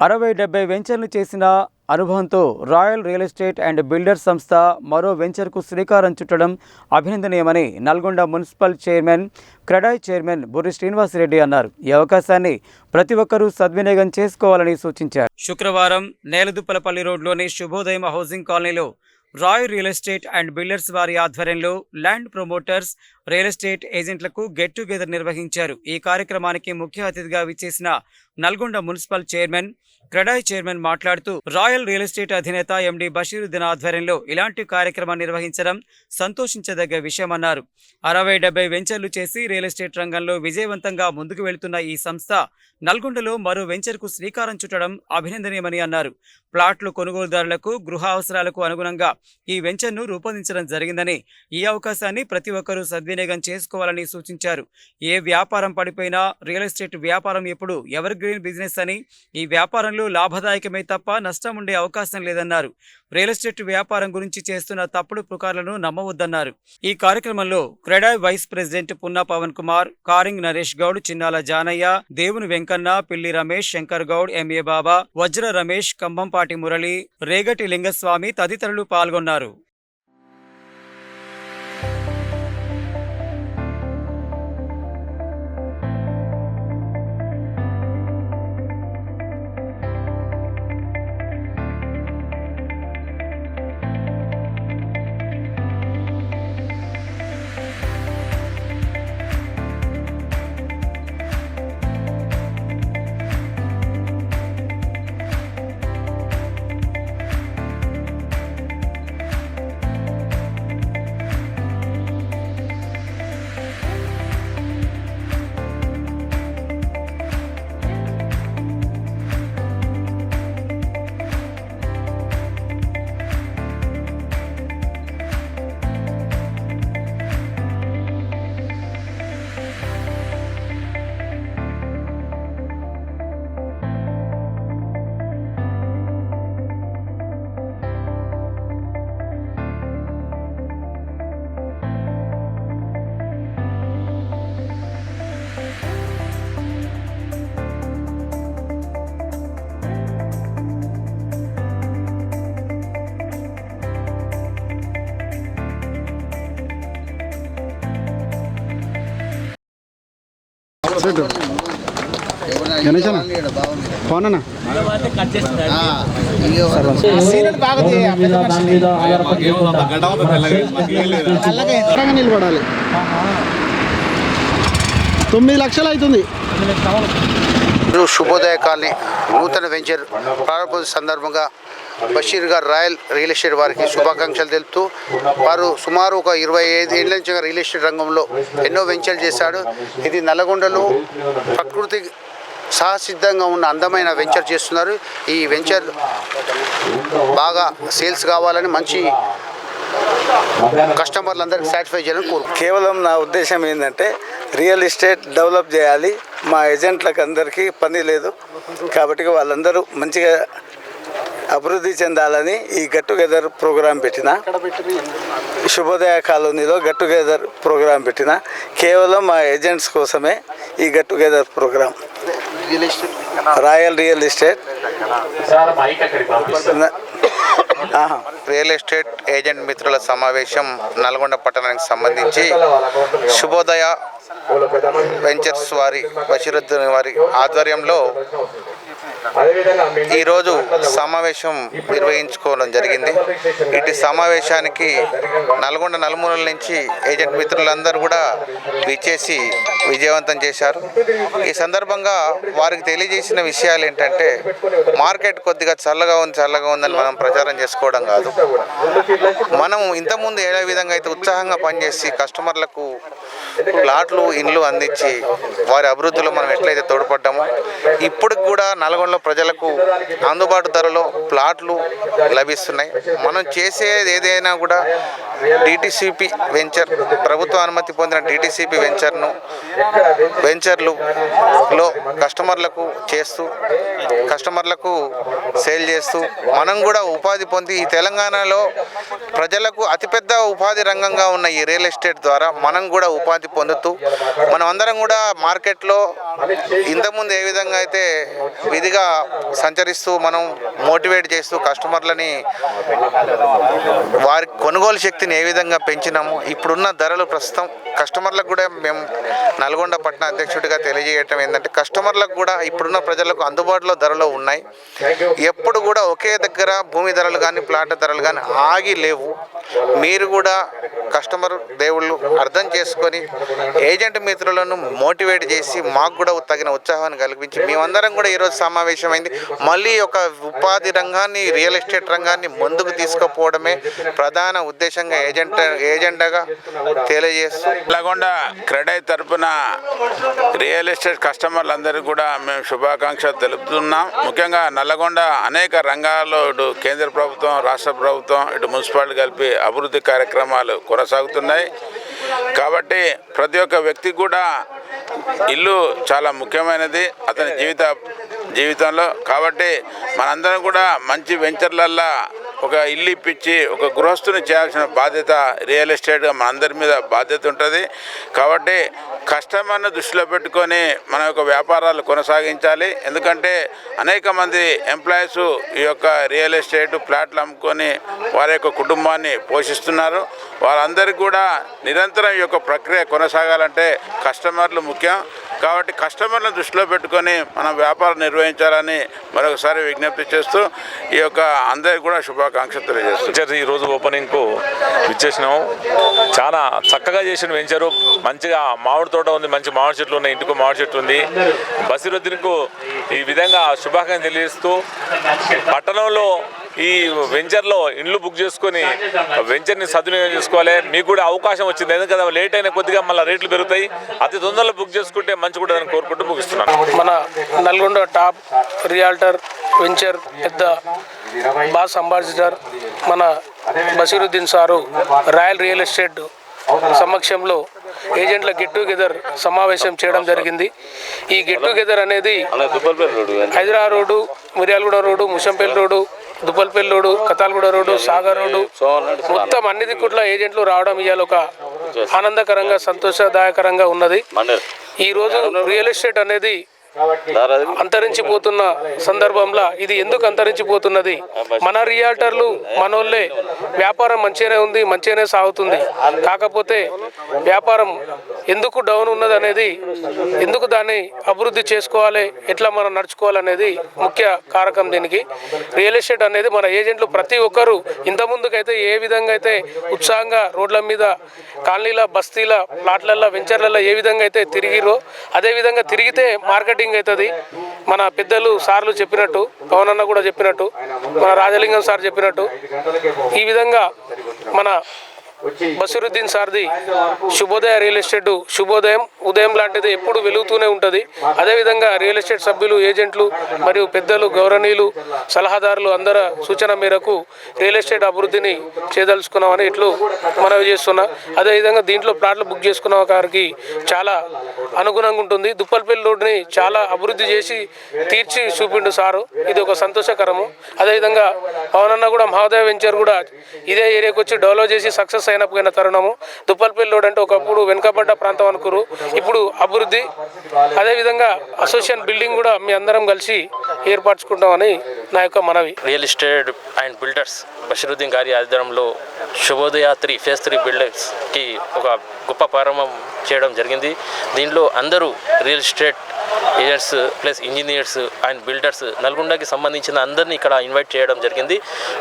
అరవై డెబ్బై వెంచర్లు చేసిన అనుభవంతో Royal Real Estate and Builders సంస్థ మరో వెంచర్కు శ్రీకారం చుట్టడం అభినందనీయమని Nalgonda municipal chairman CREDAI chairman Burri Srinivasa Reddy అన్నారు. ఈ అవకాశాన్ని ప్రతి ఒక్కరూ సద్వినియోగం చేసుకోవాలని సూచించారు. శుక్రవారం నేలదుప్పలపల్లి రోడ్లోని శుభోదయం హౌసింగ్ కాలనీలో Royal Real Estate and Builders వారి ఆధ్వర్యంలో ల్యాండ్ ప్రమోటర్స్ రియల్ ఎస్టేట్ ఏజెంట్లకు గెట్ టుగెదర్ నిర్వహించారు. ఈ కార్యక్రమానికి ముఖ్య అతిథిగా విచ్చేసిన Nalgonda municipal chairman CREDAI chairman మాట్లాడుతూ రాయల్ రియల్ ఎస్టేట్ అధినేత ఎండి బషీరుద్దీన్ ఆధ్వర్యంలో ఇలాంటి కార్యక్రమం నిర్వహించడం సంతోషించదగ్గ విషయమన్నారు. అరవై డెబ్బై వెంచర్లు చేసి రియల్ ఎస్టేట్ రంగంలో విజయవంతంగా ముందుకు వెళుతున్న ఈ సంస్థ నల్గొండలో మరో వెంచర్కు శ్రీకారం చుట్టడం అభినందనీయమని అన్నారు. ప్లాట్లు కొనుగోలుదారులకు గృహ అవసరాలకు అనుగుణంగా ఈ వెంచర్ను రూపొందించడం జరిగిందని ఈ అవకాశాన్ని ప్రతి ఒక్కరూ సద్వినియోగం చేసుకోవాలని సూచించారు. ఏ వ్యాపారం పడిపోయినా రియల్ ఎస్టేట్ వ్యాపారం ఎప్పుడు ఎవర్ గ్రీన్ బిజినెస్ అని ఈ వ్యాపారంలో లాభదాయకమే తప్ప నష్టం ఉండే అవకాశం లేదన్నారు. రియల్ ఎస్టేట్ వ్యాపారం గురించి చేస్తున్న తప్పుడు పుకార్లను నమ్మవద్దన్నారు. ఈ కార్యక్రమంలో CREDAI vice president Punna Pavan Kumar Karing Naresh Goud Chinnala Janaiah Devuni Venkanna Pilli Ramesh Shankar Goud M A Baba Vajra Ramesh Kambhampati Murali రేగటి Lingaswamy తదితరులు పాల్గొన్నారు. గణేశనా పవన్ నిలబడాలి. తొమ్మిది లక్షలు అవుతుంది. శుభోదయ కాలనీ నూతన వెంచర్ ప్రారంభ సందర్భంగా బషీర్ గారు రాయల్ రియల్ ఎస్టేట్ వారికి శుభాకాంక్షలు తెలుపుతూ వారు సుమారు ఒక ఇరవై ఐదు ఏళ్ళ నుంచి రియల్ ఎస్టేట్ రంగంలో ఎన్నో వెంచర్లు చేశాడు. ఇది నల్లగొండలో ప్రకృతి సహసిద్ధంగా ఉన్న అందమైన వెంచర్ చేస్తున్నారు. ఈ వెంచర్ బాగా సేల్స్ కావాలని మంచి కస్టమర్లందరికీ సాటిస్ఫై చేయాలని కోరు కేవలం నా ఉద్దేశం ఏంటంటే రియల్ ఎస్టేట్ డెవలప్ చేయాలి. మా ఏజెంట్లకు అందరికీ పని లేదు. కాబట్టి వాళ్ళందరూ మంచిగా అభివృద్ధి చెందాలని ఈ గెట్ టుగెదర్ ప్రోగ్రాం పెట్టిన. శుభోదయ కాలనీలో గెట్ టుగెదర్ ప్రోగ్రాం పెట్టిన. కేవలం మా ఏజెంట్స్ కోసమే ఈ get together program. Royal Real Estate. Real estate agent మిత్రుల సమావేశం నల్గొండ పట్టణానికి సంబంధించి శుభోదయ వెంచర్స్ వారి బషీరుద్దీన్ వారి ఆధ్వర్యంలో ఈరోజు సమావేశం నిర్వహించుకోవడం జరిగింది. ఇటు సమావేశానికి నల్గొండ నలుమూలల నుంచి ఏజెంట్ మిత్రులందరూ కూడా విచ్చేసి విజయవంతం చేశారు. ఈ సందర్భంగా వారికి తెలియజేసిన విషయాలు ఏంటంటే మార్కెట్ కొద్దిగా చల్లగా ఉంది చల్లగా ఉందని మనం ప్రచారం చేసుకోవడం కాదు. మనం ఇంతకుముందు ఏ విధంగా అయితే ఉత్సాహంగా పనిచేసి కస్టమర్లకు ప్లాట్లు ఇండ్లు అందించి వారి అభివృద్ధిలో మనం ఎట్లయితే తోడ్పడ్డామో ఇప్పుడు కూడా నల్గొండలో ప్రజలకు అందుబాటు ధరలో ప్లాట్లు లభిస్తున్నాయి. మనం చేసేది ఏదైనా కూడా డిటిసిపి వెంచర్ ప్రభుత్వ అనుమతి పొందిన డిటిసిపి వెంచర్ను వెంచర్లులో కస్టమర్లకు చేస్తూ కస్టమర్లకు సేల్ చేస్తూ మనం కూడా ఉపాధి పొంది ఈ తెలంగాణలో ప్రజలకు అతిపెద్ద ఉపాధి రంగంగా ఉన్న ఈ రియల్ ఎస్టేట్ ద్వారా మనం కూడా ఉపాధి పొందుతూ మనం అందరం కూడా మార్కెట్లో ఇంతకుముందు ఏ విధంగా అయితే విధిగా సంచరిస్తూ మనం మోటివేట్ చేస్తూ కస్టమర్లని వారి కొనుగోలు శక్తిని ఏ విధంగా పెంచినాము ఇప్పుడున్న ధరలు ప్రస్తుతం కస్టమర్లకు కూడా మేము నల్గొండ పట్టణ అధ్యక్షుడిగా తెలియజేయటం ఏంటంటే కస్టమర్లకు కూడా ఇప్పుడున్న ప్రజలకు అందుబాటులో ధరలు ఉన్నాయి. ఎప్పుడు కూడా ఒకే దగ్గర భూమి ధరలు కానీ ప్లాట్ ధరలు కానీ ఆగి లేవు. మీరు కూడా కస్టమర్ దేవుళ్ళు అర్థం చేసుకొని ఏజెంట్ మిత్రులను మోటివేట్ చేసి మాకు కూడా తగిన ఉత్సాహాన్ని కల్పించి మేమందరం కూడా ఈరోజు సమావేశమైంది. మళ్ళీ ఒక ఉపాధి రంగాన్ని రియల్ ఎస్టేట్ రంగాన్ని ముందుకు తీసుకుపోవడమే ప్రధాన ఉద్దేశంగా ఏజెంట్ ఏజెండాగా తెలియజేస్తూ. నల్లగొండ క్రెడై తరపున రియల్ ఎస్టేట్ కస్టమర్లందరికీ కూడా మేము శుభాకాంక్షలు తెలుపుతున్నాం. ముఖ్యంగా నల్లగొండ అనేక రంగాల్లో ఇటు కేంద్ర ప్రభుత్వం రాష్ట్ర ప్రభుత్వం ఇటు మున్సిపాలిటీ కలిపి అభివృద్ధి కార్యక్రమాలు కొనసాగుతున్నాయి. కాబట్టి ప్రతి ఒక్క వ్యక్తి కూడా ఇల్లు చాలా ముఖ్యమైనది అతని జీవిత జీవితంలో. కాబట్టి మనందరం కూడా మంచి వెంచర్లల్లో ఒక ఇల్లు ఇప్పించి ఒక గృహస్థుని చేయాల్సిన బాధ్యత రియల్ ఎస్టేట్గా మన అందరి మీద బాధ్యత ఉంటుంది. కాబట్టి కస్టమర్ను దృష్టిలో పెట్టుకొని మన యొక్క వ్యాపారాలు కొనసాగించాలి. ఎందుకంటే అనేక మంది ఎంప్లాయీస్ ఈ యొక్క రియల్ ఎస్టేట్ ప్లాట్లు అమ్ముకొని వారి యొక్క కుటుంబాన్ని పోషిస్తున్నారు. వారందరికీ కూడా నిరంతరం ఈ యొక్క ప్రక్రియ కొనసాగాలంటే కస్టమర్లు ముఖ్యం. కాబట్టి కస్టమర్లను దృష్టిలో పెట్టుకొని మనం వ్యాపారం నిర్వహించాలని మరొకసారి విజ్ఞప్తి చేస్తూ ఈ యొక్క అందరికీ కూడా శుభాకాంక్షలు తెలియజేస్తున్నాను ఈరోజు ఈ రోజు ఓపెనింగ్కు ఇచ్చేసినాం చాలా చక్కగా చేసిన వెంచరు. మంచిగా మామిడి తోట ఉంది మంచి మామిడి చెట్లు ఉన్నాయి ఇంటికి మామిడి చెట్లు ఉంది. బసిరుద్దీన్కు ఈ విధంగా శుభాకాంక్షలు తెలియజేస్తూ పట్టణంలో ఈ వెంచర్లో ఇండ్లు బుక్ చేసుకొని వెంచర్ని సద్వినియోగం చేసుకోవాలి. మీకు కూడా అవకాశం వచ్చింది. ఎందుకంటే లేట్ అయిన కొద్దిగా మళ్ళీ రేట్లు పెరుగుతాయి. అతి తొందరలో బుక్ చేసుకుంటే మంచి కూడా కోరుకుంటూ ముగిస్తున్నాను. మన నల్గొండ టాప్ రియాల్టర్ వెంచర్ పెద్ద బాస్ అంబాసిడర్ మన Basheeruddin sir Royal Real Estate సమక్షంలో ఏజెంట్ల గెట్ టుగెదర్ సమావేశం చేయడం జరిగింది. ఈ గెట్ టుగెదర్ అనేది Hyderabad road Miryalaguda road Mushampalli road Dubbalpalli road Kathalguda road Sagar road మొత్తం అన్ని దిక్కుట్ల ఏజెంట్లు రావడం ఇవాళ ఒక ఆనందకరంగా సంతోషదాయకరంగా ఉన్నది. ఈ రోజు రియల్ ఎస్టేట్ అనేది అంతరించిపోతున్న సందర్భంలో ఇది ఎందుకు అంతరించిపోతున్నది? మన రియాల్టర్లు మనోళ్ళే వ్యాపారం మంచిగానే ఉంది మంచిగానే సాగుతుంది. కాకపోతే వ్యాపారం ఎందుకు డౌన్ ఉన్నది అనేది ఎందుకు దాన్ని అభివృద్ధి చేసుకోవాలి ఎట్లా మనం నడుచుకోవాలనేది ముఖ్య కారకం దీనికి. రియల్ ఎస్టేట్ అనేది మన ఏజెంట్లు ప్రతి ఒక్కరు ఇంతకుముందుకైతే ఏ విధంగా అయితే ఉత్సాహంగా రోడ్ల మీద కాలనీల బస్తీల ప్లాట్లల్లో వెంచర్లలో ఏ విధంగా అయితే తిరిగిరో అదే విధంగా తిరిగితే మార్కెటింగ్ అవుతుంది మన పెద్దలు సార్లు చెప్పినట్టు పవన్ అన్న కూడా చెప్పినట్టు మన రాజలింగం సార్ చెప్పినట్టు ఈ విధంగా మన బసిరుద్దీన్ సార్ది శుభోదయ రియల్ ఎస్టేట్ శుభోదయం ఉదయం లాంటిది ఎప్పుడు వెలుగుతూనే ఉంటుంది. అదేవిధంగా రియల్ ఎస్టేట్ సభ్యులు ఏజెంట్లు మరియు పెద్దలు గౌరవనీయులు సలహాదారులు అందరి సూచన మేరకు రియల్ ఎస్టేట్ అభివృద్ధిని చేయదలుచుకున్నామని ఇట్లు మనవి చేస్తున్నా. అదేవిధంగా దీంట్లో ప్లాట్లు బుక్ చేసుకున్న వారికి చాలా అనుగుణంగా ఉంటుంది. దుప్పల్పల్లి రోడ్డుని చాలా అభివృద్ధి చేసి తీర్చి చూపిండు సారు. ఇది ఒక సంతోషకరము. అదేవిధంగా పవనన్న కూడా మహోదయ వెంచర్ కూడా ఇదే ఏరియాకి వచ్చి డెవలప్ చేసి సక్సెస్ అయినపోయిన తరుణము దుప్పల్పల్లి రోడ్ అంటే ఒకప్పుడు వెనుకబడ్డ ప్రాంతం అనుకురు. ఇప్పుడు అభివృద్ధి అదేవిధంగా అసోసియేషన్ బిల్డింగ్ కూడా మీ అందరం కలిసి ఏర్పరచుకుంటామని నా యొక్క మనవి. Real estate and builders Basheeruddin గారి ఆధ్వర్యంలో శుభోదయ త్రీ ఫేస్ త్రీ బిల్డర్స్కి ఒక గొప్ప ప్రారంభం చేయడం జరిగింది. దీంట్లో అందరూ real estate agents plus engineers and builders నల్గొండకి సంబంధించిన అందరినీ ఇక్కడ ఇన్వైట్ చేయడం జరిగింది.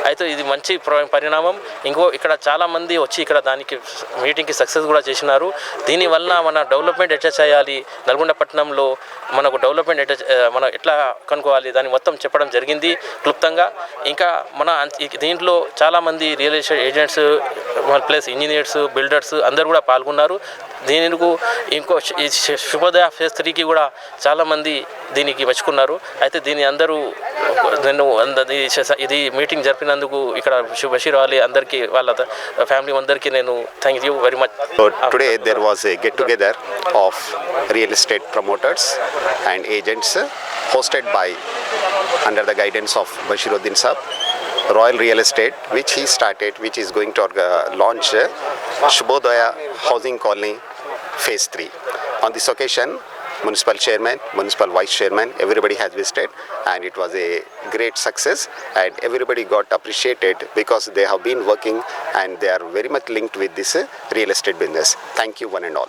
అయితే ఇది మంచి పరిణామం. ఇంకో ఇక్కడ చాలామంది వచ్చి ఇక్కడ దానికి మీటింగ్కి సక్సెస్ కూడా చేసినారు. దీనివల్ల మన డెవలప్మెంట్ ఎట్లా చేయాలి? నల్గొండ పట్టణంలో మనకు డెవలప్మెంట్ ఎట్లా మనం మన ఎట్లా కనుక్కోవాలి? దాన్ని మొత్తం చెప్పడం జరిగింది క్లుప్తంగా. ఇంకా మన దీంట్లో చాలామంది real estate agents plus engineers builders అందరు కూడా పాల్గొన్నారు. దీనికు ఇంకో శుభోదయ స్త్రీకి కూడా చాలామంది దీనికి మెచ్చుకున్నారు. అయితే దీని అందరూ నేను ఇది మీటింగ్ జరిపినందుకు ఇక్కడ బషీర్ అలీ అందరికీ వాళ్ళ ఫ్యామిలీ అందరికీ నేను thank you very much today there was a get together of real estate promoters and agents hosted by under the guidance of Basheeruddin sahab Royal Real Estate which he started which is going to launch Subhodaya housing colony Phase 3. On this occasion, municipal chairman, municipal vice chairman, everybody has visited and it was a great success and everybody got appreciated because they have been working and they are very much linked with this real estate business. Thank you one and all.